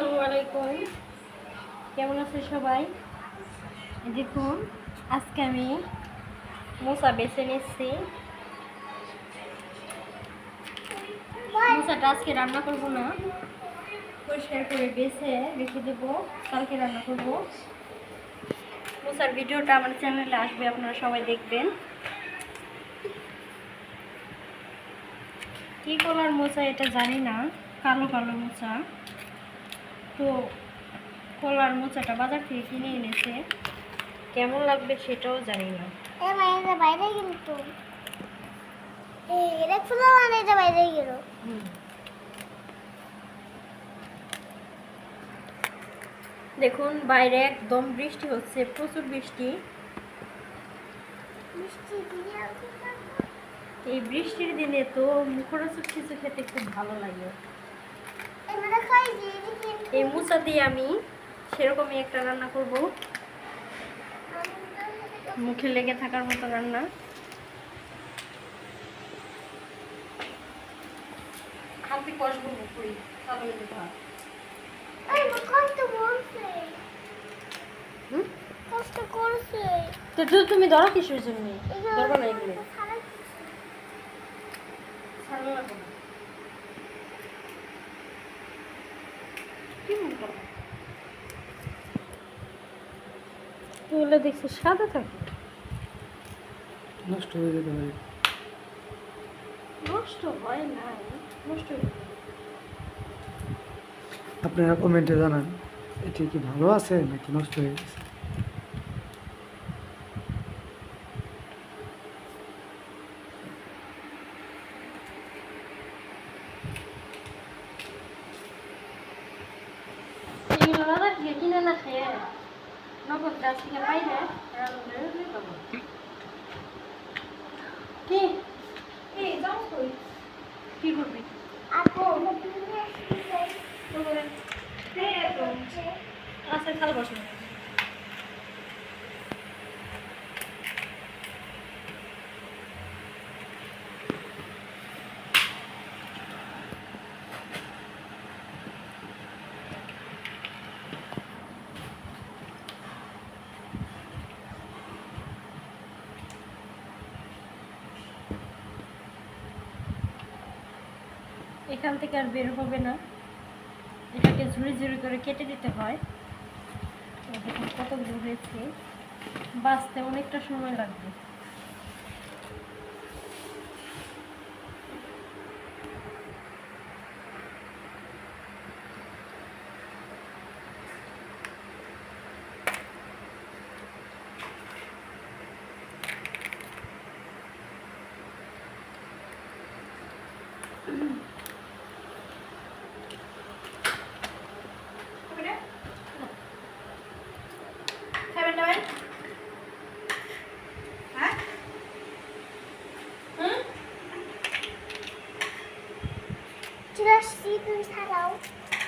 আসসালামু আলাইকুম। কেমন আছে সবাই? দেখুন, আজকে আমি মোসা বেছে নিচ্ছি মোসাটা আজকে রান্না করব না। পরিষ্কার করে বেছে রেখে দেবো, কালকে রান্না করব। মোসার ভিডিওটা আমার চ্যানেলে আসবে, আপনারা সবাই দেখবেন। কী কলার মোচা এটা জানি না, কালো কালো মোচা। তো কলার মোচাটা বাজার থেকে কিনে এনেছে। কেমন লাগবে সেটাও জানি না। বাইরে কিন্তু বাইরে গেল। দেখুন বাইরে একদম বৃষ্টি হচ্ছে প্রচুর বৃষ্টি। এই বৃষ্টির দিনে তো মুখরোচক কিছু খেতে খুব ভালো লাগে। এই মোচা দিয়ে আমি সেরকমই একটা রান্না করব। মুখে লেগে থাকার মতো রান্না। হাতে কষবো পুরি তাহলে ভাত। এই কষ্ট করছে। হুম? তো তো তুমি ধরো কিসের জন্য? ধরবো না এগুলো ছাড়ো না কোনো। কি মনে করো? এগুলো দেখছি সাদা থাকে। নষ্ট হয়ে যেতে পারে। নষ্ট হয় না নষ্ট। আপনারা কমেন্টে জানান এটি কি ভালো আছে নাকি নষ্ট হয়ে গেছে? কিনে না খেয়ে নগদ গাছ থেকে পাইলে কি কি করবি আচ্ছা খাল বসো এখান থেকে আর বের হবে না। এটাকে ঝুড়ি ঝুড়ি করে কেটে দিতে হয়। তো দেখুন হয়েছে। বাঁচতে অনেকটা সময় লাগবে। খাবেন trash seekers, hello.